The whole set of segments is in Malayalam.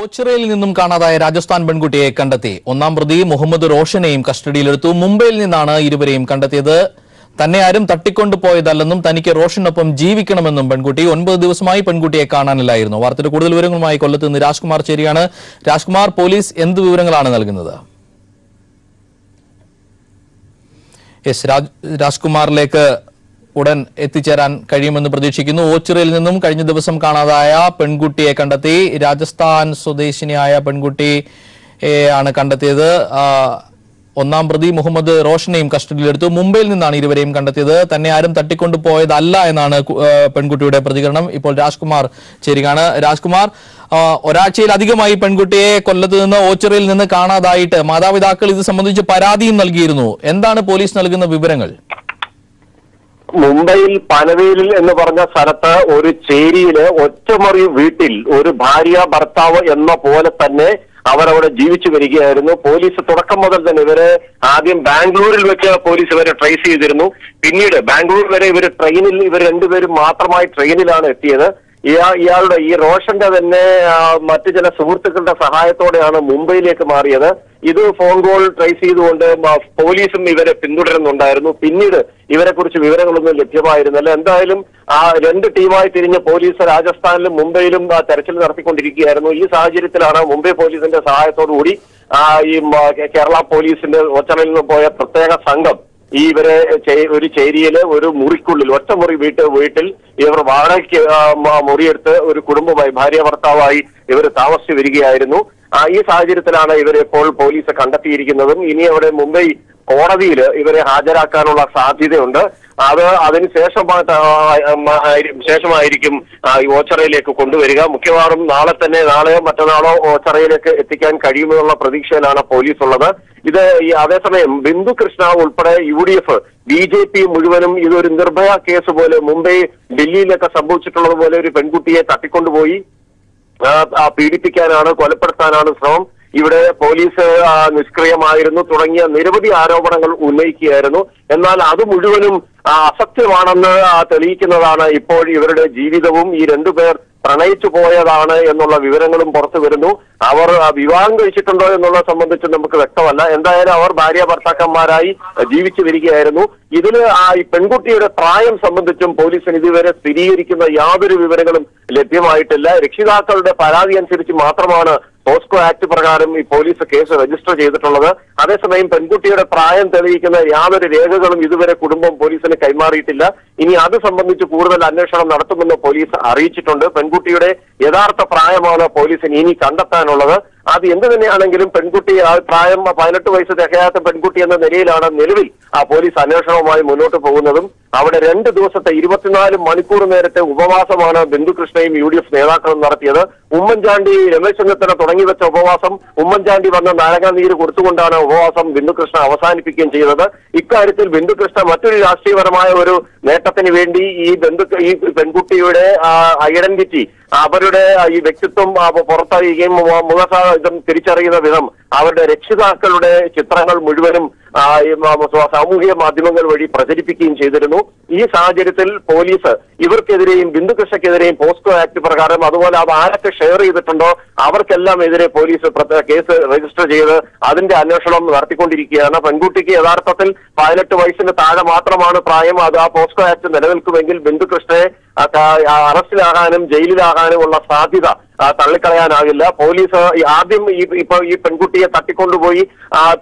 ഓച്ചിറയിൽ നിന്നും കാണാതായ രാജസ്ഥാൻ പെൺകുട്ടിയെ കണ്ടെത്തി. ഒന്നാം പ്രതി മുഹമ്മദ് റോഷനെയും കസ്റ്റഡിയിലെടുത്തു. മുംബൈയിൽ നിന്നാണ് ഇരുവരെയും കണ്ടെത്തിയത്. തന്നെ ആരും തട്ടിക്കൊണ്ടുപോയതല്ലെന്നും തനിക്ക് റോഷനൊപ്പം ജീവിക്കണമെന്നും പെൺകുട്ടി ഒൻപത് ദിവസമായി പെൺകുട്ടിയെ കാണാനില്ലായിരുന്നു. വാർത്തയുടെ കൂടുതൽ വിവരങ്ങളുമായി കൊല്ലത്ത് നിന്ന് രാജ്കുമാർ ചേരിയാണ് രാജ്കുമാർ പോലീസ് എന്ത് വിവരങ്ങളാണ് നൽകുന്നത്? എസ് രാജ് രാജ്കുമാറിലേക്ക് ഉടൻ എത്തിച്ചേരാൻ കഴിയുമെന്ന് പ്രതീക്ഷിക്കുന്നു. ഓച്ചിറയിൽ നിന്നും കഴിഞ്ഞ ദിവസം കാണാതായ പെൺകുട്ടിയെ കണ്ടെത്തി. രാജസ്ഥാൻ സ്വദേശിനിയായ പെൺകുട്ടി ആണ് കണ്ടെത്തിയത്. ഒന്നാം പ്രതി മുഹമ്മദ് റോഷനെയും കസ്റ്റഡിയിലെടുത്തു. മുംബൈയിൽ നിന്നാണ് ഇരുവരെയും കണ്ടെത്തിയത്. തന്നെ ആരും തട്ടിക്കൊണ്ടു പോയതല്ല എന്നാണ് പെൺകുട്ടിയുടെ പ്രതികരണം. ഇപ്പോൾ രാജ്കുമാർ ചേരുകയാണ്. രാജ്കുമാർ ഒരാഴ്ചയിലധികമായി പെൺകുട്ടിയെ കൊല്ലത്ത് നിന്ന് ഓച്ചിറയിൽ നിന്ന് കാണാതായിട്ട് മാതാപിതാക്കൾ ഇത് സംബന്ധിച്ച് പരാതിയും നൽകിയിരുന്നു. എന്താണ് പോലീസ് നൽകുന്ന വിവരങ്ങൾ? മുംബൈയിൽ പനവേലിൽ എന്ന് പറഞ്ഞ സ്ഥലത്ത് ഒരു ചേരിയിൽ ഒറ്റമുറി വീട്ടിൽ ഒരു ഭാര്യ ഭർത്താവ് എന്ന പോലെ തന്നെ അവരവിടെ ജീവിച്ചു വരികയായിരുന്നു. പോലീസ് തുടക്കം മുതൽ തന്നെ ഇവരെ ആദ്യം ബാംഗ്ലൂരിൽ വെച്ച് പോലീസ് ഇവരെ ട്രേസ് ചെയ്തിരുന്നു. പിന്നീട് ബാംഗ്ലൂർ വരെ ഇവർ ട്രെയിനിൽ ഇവർ രണ്ടുപേരും മാത്രമായി ട്രെയിനിലാണ് എത്തിയത്. ഇയാ ഇയാളുടെ ഈ റോഷന്റെ തന്നെ മറ്റു ചില സുഹൃത്തുക്കളുടെ സഹായത്തോടെയാണ് മുംബൈയിലേക്ക് മാറിയത്. ഇത് ഫോൺ കോൾ ട്രേസ് ചെയ്തുകൊണ്ട് പോലീസും ഇവരെ പിന്തുടരുന്നുണ്ടായിരുന്നു. പിന്നീട് ഇവരെ കുറിച്ച് വിവരങ്ങളൊന്നും ലഭ്യമായിരുന്നില്ല. എന്തായാലും ആ രണ്ട് ടീമായി തിരിഞ്ഞ് പോലീസ് രാജസ്ഥാനിലും മുംബൈയിലും തെരച്ചിൽ നടത്തിക്കൊണ്ടിരിക്കുകയായിരുന്നു. ഈ സാഹചര്യത്തിലാണ് മുംബൈ പോലീസിന്റെ സഹായത്തോടു കൂടി ആ, ഈ കേരള പോലീസിന്റെ ഒച്ചറയിൽ നിന്ന് പോയ പ്രത്യേക സംഘം ഈ ഇവരെ ഒരു ചേരിയിൽ ഒരു മുറിക്കുള്ളിൽ ഒറ്റ മുറി വീട്ട് വീട്ടിൽ ഇവർ വാടകയ്ക്ക് ആ, മുറിയെടുത്ത് ഒരു കുടുംബമായി ഭാര്യ ഭർത്താവായി ഇവർ താമസിച്ചു വരികയായിരുന്നു. ഈ സാഹചര്യത്തിലാണ് ഇവരെ ഇപ്പോൾ പോലീസ് കണ്ടെത്തിയിരിക്കുന്നതും. ഇനി അവിടെ മുംബൈ കോടതിയിൽ ഇവരെ ഹാജരാക്കാനുള്ള സാധ്യതയുണ്ട്. അത് അതിന് ശേഷമായിട്ട് ശേഷമായിരിക്കും ഈ ഓച്ചറയിലേക്ക് കൊണ്ടുവരിക. മിക്കവാറും നാളെ തന്നെ നാളെയോ മറ്റന്നാളോ ഓച്ചറയിലേക്ക് എത്തിക്കാൻ കഴിയുമെന്നുള്ള പ്രതീക്ഷയിലാണ് പോലീസ് ഉള്ളത് ഇത് ഈ അതേസമയം ബിന്ദു കൃഷ്ണ ഉൾപ്പെടെ U D F B J P മുഴുവനും ഇതൊരു നിർഭയ കേസ് പോലെ മുംബൈ ഡൽഹിയിലൊക്കെ സംഭവിച്ചിട്ടുള്ളത് പോലെ ഒരു പെൺകുട്ടിയെ തട്ടിക്കൊണ്ടുപോയി പീഡിപ്പിക്കാനാണ് കൊലപ്പെടുത്താനാണ് ശ്രമം. ഇവിടെ പോലീസ് നിഷ്ക്രിയമായിരുന്നു. തുടങ്ങിയ നിരവധി ആരോപണങ്ങൾ ഉന്നയിക്കുകയായിരുന്നു. എന്നാൽ അത് മുഴുവനും അസത്യമാണെന്ന് തെളിയിക്കുന്നതാണ് ഇപ്പോൾ ഇവരുടെ ജീവിതവും. ഈ രണ്ടുപേർ പ്രണയിച്ചു പോയതാണ് എന്നുള്ള വിവരങ്ങളും പുറത്തു വരുന്നു. അവർ വിവാഹം കഴിച്ചിട്ടുണ്ടോ എന്നുള്ളത് സംബന്ധിച്ച് നമുക്ക് വ്യക്തമല്ല. എന്തായാലും അവർ ഭാര്യ ഭർത്താക്കന്മാരായി ജീവിച്ചു വരികയായിരുന്നു. ഇതിന് ആ ഈ പെൺകുട്ടിയുടെ പ്രായം സംബന്ധിച്ചും പോലീസിന് ഇതുവരെ സ്ഥിരീകരിക്കുന്ന യാതൊരു വിവരങ്ങളും ലഭ്യമായിട്ടില്ല. രക്ഷിതാക്കളുടെ പരാതി അനുസരിച്ച് മാത്രമാണ് പോസ്കോ ആക്ട് പ്രകാരം ഈ പോലീസ് കേസ് രജിസ്റ്റർ ചെയ്തിട്ടുള്ളത്. അതേസമയം പെൺകുട്ടിയുടെ പ്രായം തെളിയിക്കുന്ന യാതൊരു രേഖകളും ഇതുവരെ കുടുംബം പോലീസിന് കൈമാറിയിട്ടില്ല. ഇനി അത് സംബന്ധിച്ച് കൂടുതൽ അന്വേഷണം നടത്തുമെന്ന് പോലീസ് അറിയിച്ചിട്ടുണ്ട്. പെൺകുട്ടിയുടെ യഥാർത്ഥ പ്രായമാണ് പോലീസിന് ഇനി കണ്ടെത്താനുള്ളത്. അത് എന്ത് തന്നെയാണെങ്കിലും പെൺകുട്ടി ആ പ്രായം പതിനെട്ട് വയസ്സ് തികയാത്ത പെൺകുട്ടി എന്ന നിലയിലാണ് നിലവിൽ ആ പോലീസ് അന്വേഷണവുമായി മുന്നോട്ട് പോകുന്നതും. അവിടെ രണ്ട് ദിവസത്തെ ഇരുപത്തിനാല് മണിക്കൂർ നേരത്തെ ഉപവാസമാണ് ബിന്ദുകൃഷ്ണയും യു ഡി എഫ് നേതാക്കളും നടത്തിയത്. ഉമ്മൻചാണ്ടി രമേശ് ചെന്നിത്തല തുടങ്ങി വെച്ച ഉപവാസം ഉമ്മൻചാണ്ടി വന്ന നാരങ്ങാനീര് കൊടുത്തുകൊണ്ടാണ് ഉപവാസം ബിന്ദുകൃഷ്ണ അവസാനിപ്പിക്കുകയും ചെയ്തത്. ഇക്കാര്യത്തിൽ ബിന്ദുകൃഷ്ണ മറ്റൊരു രാഷ്ട്രീയപരമായ ഒരു നേട്ടത്തിന് വേണ്ടി ഈ ബന്ധു ഈ പെൺകുട്ടിയുടെ ഐഡന്റിറ്റി അവരുടെ ഈ വ്യക്തിത്വം പുറത്തറിയുകയും മു- ഇതും തിരിച്ചറിയുന്ന വിധം അവരുടെ രക്ഷിതാക്കളുടെ ചിത്രങ്ങൾ മുഴുവനും സാമൂഹിക മാധ്യമങ്ങൾ വഴി പ്രചരിപ്പിക്കുകയും ചെയ്തിരുന്നു. ഈ സാഹചര്യത്തിൽ പോലീസ് ഇവർക്കെതിരെയും ബിന്ദുകൃഷ്ണക്കെതിരെയും പോസ്കോ ആക്ട് പ്രകാരം അതുപോലെ അത് ആരൊക്കെ ഷെയർ ചെയ്തിട്ടുണ്ടോ അവർക്കെല്ലാം എതിരെ പോലീസ് കേസ് രജിസ്റ്റർ ചെയ്ത് അതിന്റെ അന്വേഷണം നടത്തിക്കൊണ്ടിരിക്കുകയാണ്. പെൺകുട്ടിക്ക് യഥാർത്ഥത്തിൽ പതിനെട്ട് വയസ്സിന് താഴെ മാത്രമാണ് പ്രായം. അത് ആ പോസ്കോ ആക്ട് നിലനിൽക്കുമെങ്കിൽ ബിന്ദുകൃഷ്ണയെ അറസ്റ്റിലാകാനും ജയിലിലാകാനും ഉള്ള സാധ്യത തള്ളിക്കളയാനാകില്ല. പോലീസ് ആദ്യം ഈ ഇപ്പൊ ഈ പെൺകുട്ടിയെ തട്ടിക്കൊണ്ടുപോയി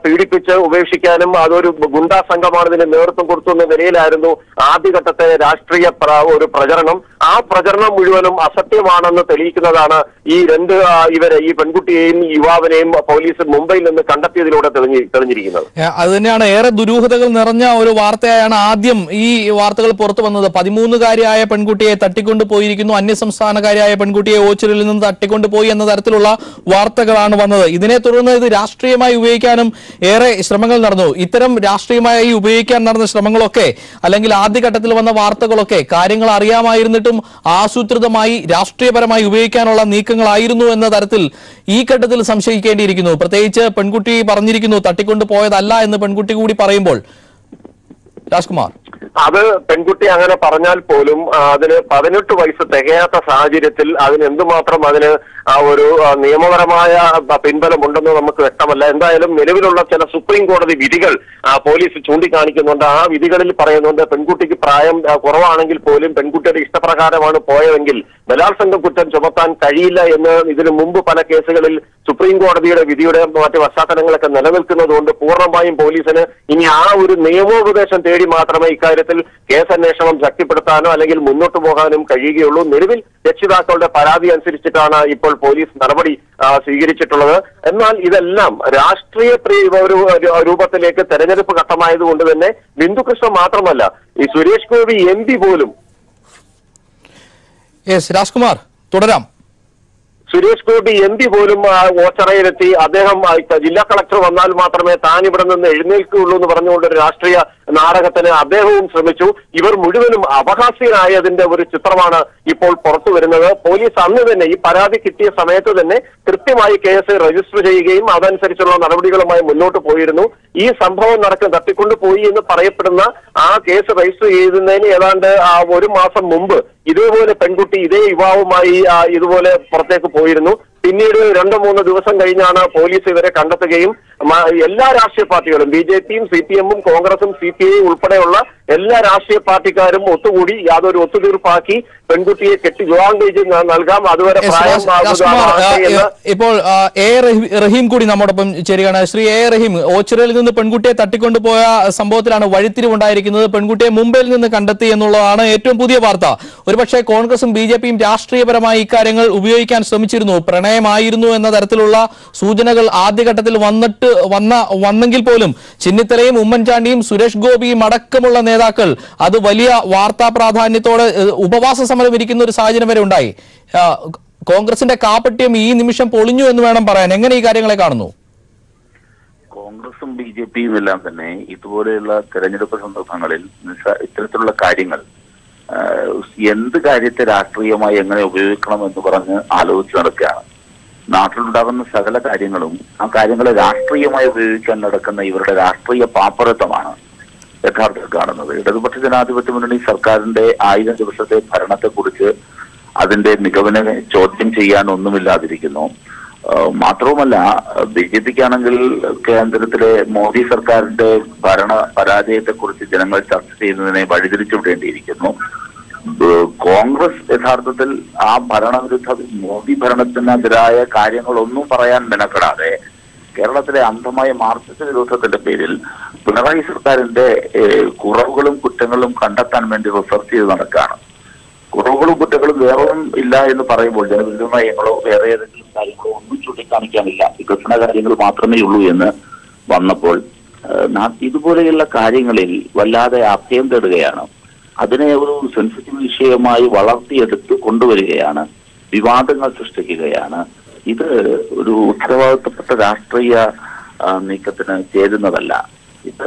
പീഡിപ്പിച്ച് ഉപേക്ഷിക്കാനും അതൊരു ഗുണ്ടാ സംഘമാണ് ഇതിന് നേതൃത്വം കൊടുത്തു എന്ന നിലയിലായിരുന്നു ആദ്യഘട്ടത്തെ രാഷ്ട്രീയ ഒരു പ്രചരണം. ആ പ്രചരണം മുഴുവനും അസത്യമാണെന്ന് തെളിയിക്കുന്നതാണ് ഈ രണ്ട് ഇവരെ ഈ പെൺകുട്ടിയെയും യുവാവിനെയും പോലീസ് മുംബൈയിൽ നിന്ന് കണ്ടെത്തിയതിലൂടെ തെളിഞ്ഞി തെളിഞ്ഞിരിക്കുന്നത്. അത് തന്നെയാണ് ഏറെ ദുരൂഹതകൾ നിറഞ്ഞ ഒരു വാർത്തയാണ് ആദ്യം ഈ വാർത്തകൾ പുറത്തു വന്നത്. പതിമൂന്നുകാരിയായ പെൺകുട്ടിയെ തട്ടിക്കൊണ്ടു പോയിരിക്കുന്നു. അന്യസംസ്ഥാനക്കാരിയായ പെൺകുട്ടിയെ ഓച്ചിറിൽ നിന്ന് തട്ടിക്കൊണ്ടുപോയി എന്ന തരത്തിലുള്ള വാർത്തകളാണ് വന്നത്. ഇതിനെ തുടർന്ന് ഇത് രാഷ്ട്രീയമായി ഉപയോഗിക്കാനും ഏറെ ശ്രമങ്ങൾ നടന്നു. ഇത്തരം രാഷ്ട്രീയമായി ഉപയോഗിക്കാൻ നടന്ന ശ്രമങ്ങളൊക്കെ അല്ലെങ്കിൽ ആദ്യഘട്ടത്തിൽ വന്ന വാർത്തകളൊക്കെ കാര്യങ്ങൾ അറിയാമായിരുന്നിട്ടും ആസൂത്രിതമായി രാഷ്ട്രീയപരമായി ഉപയോഗിക്കാനുള്ള നീക്കങ്ങളായിരുന്നു എന്ന തരത്തിൽ ഈ ഘട്ടത്തിൽ സംശയിക്കേണ്ടിയിരിക്കുന്നു. പ്രത്യേകിച്ച് പെൺകുട്ടി പറഞ്ഞിരിക്കുന്നു തട്ടിക്കൊണ്ടു പോയതല്ല എന്ന് പെൺകുട്ടി കൂടി പറയുമ്പോൾ. രാജ്കുമാർ. അത് പെൺകുട്ടി അങ്ങനെ പറഞ്ഞാൽ പോലും അതിന് പതിനെട്ട് വയസ്സ് തികയാത്ത സാഹചര്യത്തിൽ അതിന് എന്തുമാത്രം അതിന് ആ ഒരു നിയമപരമായ പിൻബലം പിൻബലമുണ്ടെന്ന് നമുക്ക് വ്യക്തമല്ല. എന്തായാലും നിലവിലുള്ള ചില സുപ്രീം കോടതി വിധികൾ പോലീസ് ചൂണ്ടിക്കാണിക്കുന്നുണ്ട്. ആ വിധികളിൽ പറയുന്നുണ്ട് പെൺകുട്ടിക്ക് പ്രായം കുറവാണെങ്കിൽ പോലും പെൺകുട്ടിയുടെ ഇഷ്ടപ്രകാരമാണ് പോയതെങ്കിൽ ബലാത്സംഗ കുറ്റം ചുമത്താൻ കഴിയില്ല എന്ന് ഇതിനു മുമ്പ് പല കേസുകളിൽ സുപ്രീം കോടതിയുടെ വിധിയുടെ മറ്റ് പശ്ചാത്തലങ്ങളൊക്കെ നിലനിൽക്കുന്നതുകൊണ്ട് പൂർണമായും പോലീസിന് ഇനി ആ ഒരു നിയമോപദേശം തേടി മാത്രമേ ഇക്കാര്യത്തിൽ കേസന്വേഷണം ശക്തിപ്പെടുത്താനോ അല്ലെങ്കിൽ മുന്നോട്ട് പോകാനും കഴിയുകയുള്ളൂ. നിലവിൽ രക്ഷിതാക്കളുടെ പരാതി അനുസരിച്ചിട്ടാണ് ഇപ്പോൾ പോലീസ് നടപടി സ്വീകരിച്ചിട്ടുള്ളത്. എന്നാൽ ഇതെല്ലാം രാഷ്ട്രീയ രൂപത്തിലേക്ക് തെരഞ്ഞെടുപ്പ് ഘട്ടമായതുകൊണ്ട് തന്നെ ബിന്ദുകൃഷ്ണ മാത്രമല്ല ഈ സുരേഷ് ഗോപി എം പി പോലും. രാജ്കുമാർ തുടരാം. സുരേഷ് ഗോപി എം പി പോലും ഓച്ചറയിലെത്തി. അദ്ദേഹം ജില്ലാ കളക്ടർ വന്നാൽ മാത്രമേ താൻ ഇവിടെ നിന്ന് എഴുന്നേൽക്കുകയുള്ളൂ എന്ന് പറഞ്ഞുകൊണ്ട് ഒരു രാഷ്ട്രീയ നാടകത്തിന് അദ്ദേഹവും ശ്രമിച്ചു. ഇവർ മുഴുവനും അപഹാസ്യനായതിന്റെ ഒരു ചിത്രമാണ് ഇപ്പോൾ പുറത്തു വരുന്നത്. പോലീസ് അന്ന് തന്നെ ഈ പരാതി കിട്ടിയ സമയത്ത് തന്നെ കൃത്യമായി കേസ് രജിസ്റ്റർ ചെയ്യുകയും അതനുസരിച്ചുള്ള നടപടികളുമായി മുന്നോട്ട് പോയിരുന്നു. ഈ സംഭവം നടക്കുന്ന തട്ടിക്കൊണ്ടുപോയി എന്ന് പറയപ്പെടുന്ന ആ കേസ് രജിസ്റ്റർ ചെയ്യുന്നതിന് ഏതാണ്ട് ഒരു മാസം മുമ്പ് ഇതേപോലെ പെൺകുട്ടി ഇതേ യുവാവുമായി ഇതുപോലെ പുറത്തേക്ക് പോയിരുന്നു. പിന്നീട് രണ്ടോ മൂന്നോ ദിവസം കഴിഞ്ഞാണ് പോലീസ് ഇവരെ കണ്ടെത്തുകയും എല്ലാ രാഷ്ട്രീയ പാർട്ടികളും ബി ജെ പിയും സി പി എമ്മും കോൺഗ്രസും സി പി ഐ ഉൾപ്പെടെയുള്ള എല്ലാ രാഷ്ട്രീയ പാർട്ടിക്കാരും ഒത്തുകൂടി യാതൊരു ഒത്തുതീർപ്പാക്കി പെൺകുട്ടിയെ കെട്ടി വിവാഹം കഴിച്ച് നൽകാം. അതുവരെ എന്ന്. ഇപ്പോൾ എ റഹീം- റഹീം കൂടി നമ്മോടൊപ്പം ചേരുകയാണ്. ശ്രീ എ റഹീം ഓച്ചിറയിൽ നിന്ന് പെൺകുട്ടിയെ തട്ടിക്കൊണ്ടുപോയ സംഭവത്തിലാണ് വഴിത്തിരിവുണ്ടായിരിക്കുന്നത്. പെൺകുട്ടിയെ മുംബൈയിൽ നിന്ന് കണ്ടെത്തി എന്നുള്ളതാണ് ഏറ്റവും പുതിയ വാർത്ത. ഒരുപക്ഷെ കോൺഗ്രസും ബി ജെ പിയും രാഷ്ട്രീയപരമായി ഇക്കാര്യങ്ങൾ ഉപയോഗിക്കാൻ ശ്രമിച്ചിരുന്നു. പ്രണയമായിരുന്നു എന്ന തരത്തിലുള്ള സൂചനകൾ ആദ്യഘട്ടത്തിൽ വന്നിട്ട് വന്ന വന്നെങ്കിൽ പോലും ചിന്നിത്തലയും ഉമ്മൻചാണ്ടിയും സുരേഷ് ഗോപിയും അടക്കമുള്ള നേതാക്കൾ അത് വലിയ വാർത്താ പ്രാധാന്യത്തോടെ ഉപവാസ സമരം വിരിക്കുന്ന ഒരു സാഹചര്യം വരെ ഉണ്ടായി. കോൺഗ്രസിന്റെ കാപ്പട്യം ഈ നിമിഷം പൊളിഞ്ഞു എന്ന് വേണം പറയാൻ. എങ്ങനെ ഈ കാര്യങ്ങളെ കാണുന്നു? കോൺഗ്രസും ബി ജെ പിയും എല്ലാം തന്നെ ഇതുപോലെയുള്ള തെരഞ്ഞെടുപ്പ് സന്ദർഭങ്ങളിൽ ഇത്തരത്തിലുള്ള കാര്യങ്ങൾ എന്ത് കാര്യത്തെ രാഷ്ട്രീയമായി എങ്ങനെ ഉപയോഗിക്കണം എന്ന് പറഞ്ഞ് ആലോചിച്ച് നടക്കുകയാണ്. നാട്ടിലുണ്ടാകുന്ന സകല കാര്യങ്ങളും ആ കാര്യങ്ങളെ രാഷ്ട്രീയമായി ഉപയോഗിക്കാൻ നടക്കുന്ന ഇവരുടെ രാഷ്ട്രീയ പാപ്പരത്വമാണ്. യഥാർത്ഥത്തിൽ കാണുന്നത്. ഇടതുപക്ഷ ജനാധിപത്യ മുന്നണി സർക്കാരിന്റെ ആയിരം ദിവസത്തെ ഭരണത്തെക്കുറിച്ച് അതിന്റെ മികവിനെ ചോദ്യം ചെയ്യാൻ ഒന്നുമില്ലാതിരിക്കുന്നു മാത്രവുമല്ല ബി ജെ പിക്കാണെങ്കിൽ കേന്ദ്രത്തിലെ മോദി സർക്കാരിന്റെ ഭരണ പരാജയത്തെക്കുറിച്ച് ജനങ്ങൾ ചർച്ച ചെയ്യുന്നതിനെ വഴിതിരിച്ചു വിടേണ്ടിയിരിക്കുന്നു. കോൺഗ്രസ് യഥാർത്ഥത്തിൽ ആ ഭരണവിരുദ്ധ മോദി ഭരണത്തിനെതിരായ കാര്യങ്ങളൊന്നും പറയാൻ മെനക്കെടാതെ കേരളത്തിലെ അന്ധമായ മാർക്സിസ്റ്റ് വിരോധത്തിന്റെ പേരിൽ പിണറായി സർക്കാരിന്റെ കുറവുകളും കുറ്റങ്ങളും കണ്ടെത്താൻ വേണ്ടി റിസർച്ച് ചെയ്ത് നടക്കുകയാണ്. കുറവുകളും കുറ്റങ്ങളും വേറൊന്നും ഇല്ല എന്ന് പറയുമ്പോൾ ജനവിരുദ്ധ നയങ്ങളോ വേറെ ഏതെങ്കിലും കാര്യങ്ങളോ ഒന്നും ചൂണ്ടിക്കാണിക്കാനില്ല. വികസന കാര്യങ്ങൾ മാത്രമേ ഉള്ളൂ എന്ന് വന്നപ്പോൾ ഇതുപോലെയുള്ള കാര്യങ്ങളിൽ വല്ലാതെ അഭയം തേടുകയാണ്. അതിനെ ഒരു സെൻസിറ്റീവ് വിഷയമായി വളർത്തിയെടുത്ത് കൊണ്ടുവരികയാണ് വിവാദങ്ങൾ സൃഷ്ടിക്കുകയാണ്. ഇത് ഒരു ഉത്തരവാദിത്തപ്പെട്ട രാഷ്ട്രീയ നീക്കത്തിന് ചേരുന്നതല്ല. ഇത്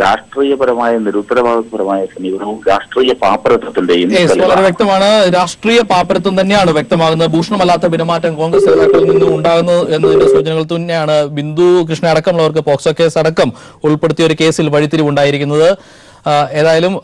രാഷ്ട്രീയപരമായ നിരുത്തരവാദപരമായ സമീപനവും രാഷ്ട്രീയ പാപ്പരത്വത്തിന്റെയും വളരെ വ്യക്തമാണ്. രാഷ്ട്രീയ പാപ്പരത്വം തന്നെയാണ് വ്യക്തമാകുന്നത്. ഭൂഷണമല്ലാത്ത പെരുമാറ്റം കോൺഗ്രസ് നേതാക്കളിൽ നിന്നും ഉണ്ടാകുന്നു എന്നതിന്റെ സൂചനകൾ തന്നെയാണ്. ബിന്ദു കൃഷ്ണ അടക്കമുള്ളവർക്ക് പോക്സോ കേസ് അടക്കം ഉൾപ്പെടുത്തിയ ഒരു കേസിൽ വഴിത്തിരിവുണ്ടായിരിക്കുന്നത്. ഏതായാലും